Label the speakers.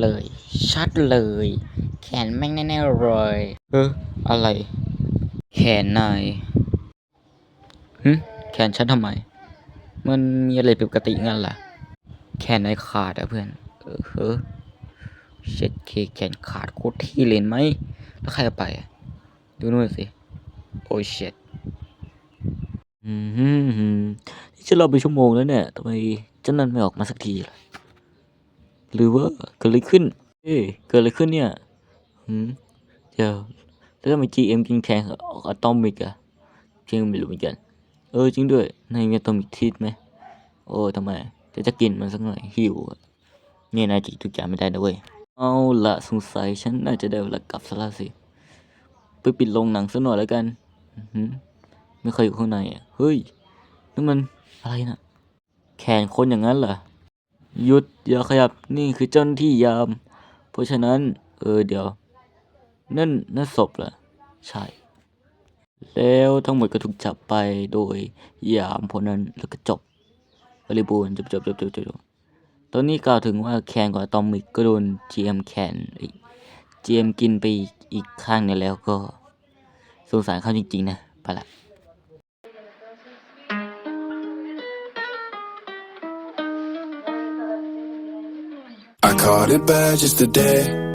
Speaker 1: เลย ชัดเลย แขนแม่งแน่ๆเลยเอออะไร แขนนายหึแขนฉันทำไม มันมีอะไรผิดปกติงั้นล่ะ แขนนายขาดอะเพื่อน เออเฮ้อเช็ดเคแขนขาดโคตรที่เลยเห็นไหม แล้วใครเอาไปอะดูนู่นสิ โอ้ยเช็ดอืมฮึมฮึมนี่ฉันรอไปชั่วโมงแล้วเนี่ยทำไมเจ้านั่นไม่ออกมาสักทีล่ะ หรือว่าเกิดอะไรขึ้น เอ้เกิดอะไรขึ้นเนี่ยหืมเดี๋ยวแล้วทำไม GM กินแข่งอะตอมิกอะเพียงไม่รู้เหมือนกัน เออจริงด้วยในมีอะตอมิกทิศไหมโอ้ทำไมจะจะกินมันสักหน่อยหิวเนี่ยนายจิทุกอย่างไม่ได้นะเว้ยเอาละสงสัยฉันน่าจะได้เวลากลับซะแล้วสิไปปิดโรงหนังซะหน่อยแล้วกันไม่เคยอยู่ข้างในอะเฮ้ยนั่นมันอะไรนะแขนคนอย่างนั้นเหรอ หยุดอย่าขยับนี่คือเจ้าหน้าที่ยาม เพราะฉะนั้น เออเดี๋ยว นั่นนั่นศพเหรอใช่ แล้วทั้งหมดก็ถูกจับไปโดยยามพวกนั้นแล้วก็จบบริบูรณ์จบจบจบจบจบจบตอนนี้กล่าวถึงว่าแคนของอะตอมิกก็โดน GM แคนไอ้ GM กินไปอีกข้างนึงแล้วก็สงสารเขาจริงๆนะไปละ
Speaker 2: I caught it bad just today.